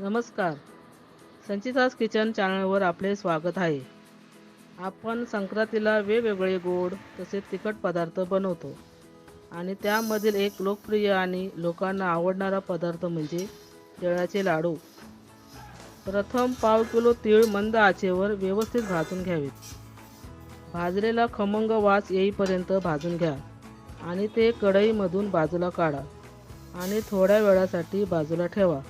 नमस्कार. संचिताज किचन चॅनलवर आपले स्वागत आहे. आपण संक्रांतीला वेगवेगळे गोड तसेच तिखट पदार्थ बनवतो आणि त्यामधील एक लोकप्रिय आणि लोकांना आवडणारा पदार्थ म्हणजे तिळाचे लाडू. प्रथम पाव किलो तीळ मंद आचेवर व्यवस्थित भाजून घ्यावेत. भाजलेला खमंग वास येईपर्यंत भाजून घ्या आणि ते कढईमधून बाजूला काढा आणि थोड्या वेळासाठी बाजूला ठेवा.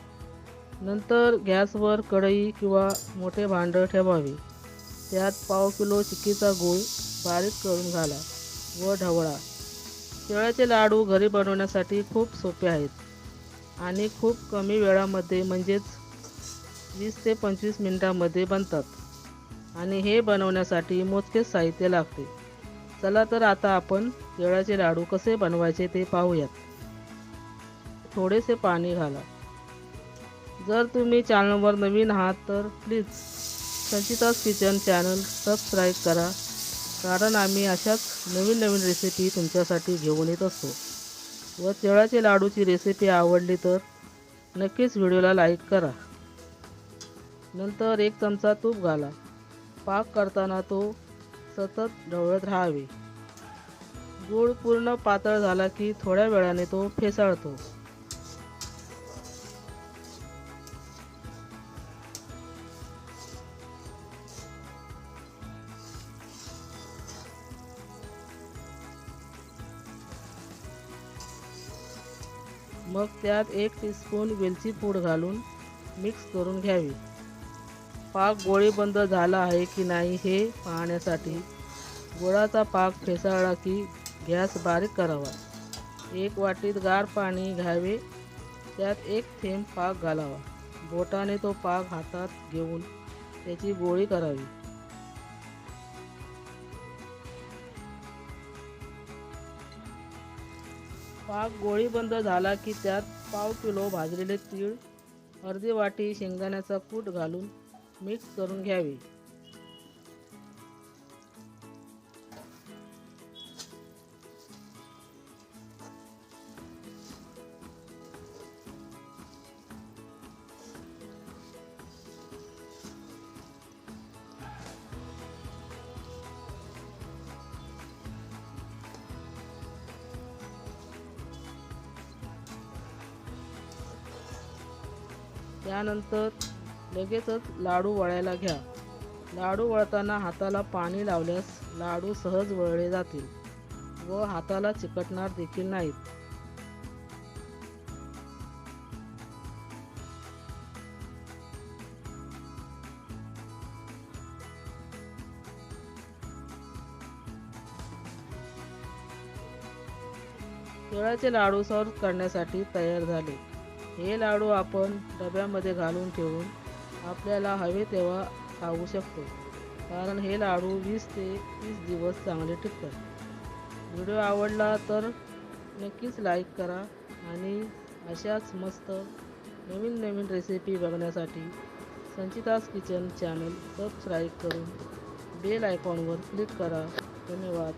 नंतर गॅसवर कढई किंवा मोठे भांडं ठेवावे. त्यात पाव किलो चिक्कीचा गूळ बारीक करून घाला व ढवळा. तिळाचे लाडू घरी बनवण्यासाठी खूप सोपे आहेत आणि खूप कमी वेळामध्ये म्हणजेच वीस ते पंचवीस मिनटामध्ये बनतात आणि हे बनवण्यासाठी मोजकेच साहित्य लागते. चला तर आता आपण तिळाचे लाडू कसे बनवायचे ते पाहूयात. थोडेसे पाणी घाला. जर तुम्ही चॅनलवर नवीन आहात तर please Sanchita's kitchen channel subscribe करा. कारण आम्ही अशाच नवीन नवीन रेसिपी तुमच्यासाठी घेऊन येत असतो. व तिळाचे लाडूची रेसिपी आवडली तर नक्कीच व्हिडिओला लाईक करा. नंतर एक चमचा तूप घाला. पाक करताना तो सतत ढवळत राहावे. गूळ पूर्ण पातळ झाला की थोड्या वेळाने तो फेसाळतो. मग त्यात एक टीस्पून वेलची पूड घालून मिक्स करून घ्यावी. पाक गोळीबंद झाला आहे की नाही हे पाहण्यासाठी गुळाचा पाक फेसाळला की गॅस बारीक करावा. एक वाटीत गार पाणी घ्यावे. त्यात एक थेंब पाक घालावा. बोटाने तो पाक हातात घेऊन त्याची गोळी करावी. पाक गोळी बंद झाला की त्यात पाव किलो भाजलेले तीळ अर्धी वाटी शेंगदाण्याचा कूट घालून मिक्स करून घ्यावे. त्यानंतर लगेचच लाडू वळायला घ्या. लाडू वळताना हाताला पाणी लावल्यास लाडू सहज वळले जातील व हाताला चिकटणार देखील नाहीत. तिळाचे लाडू सर्व करण्यासाठी तयार झाले. हे लाडू आपण डब्यामध्ये घालून ठेवून आपल्याला हवे तेव्हा खाऊ शकतो. कारण हे लाडू वीस ते तीस दिवस चांगले टिकतात. व्हिडिओ आवडला तर नक्कीच लाईक करा आणि अशाच मस्त नवीन नवीन रेसिपी बघण्यासाठी संचितास किचन चॅनल सबस्क्राईब करून बेल आयकॉनवर क्लिक करा. धन्यवाद.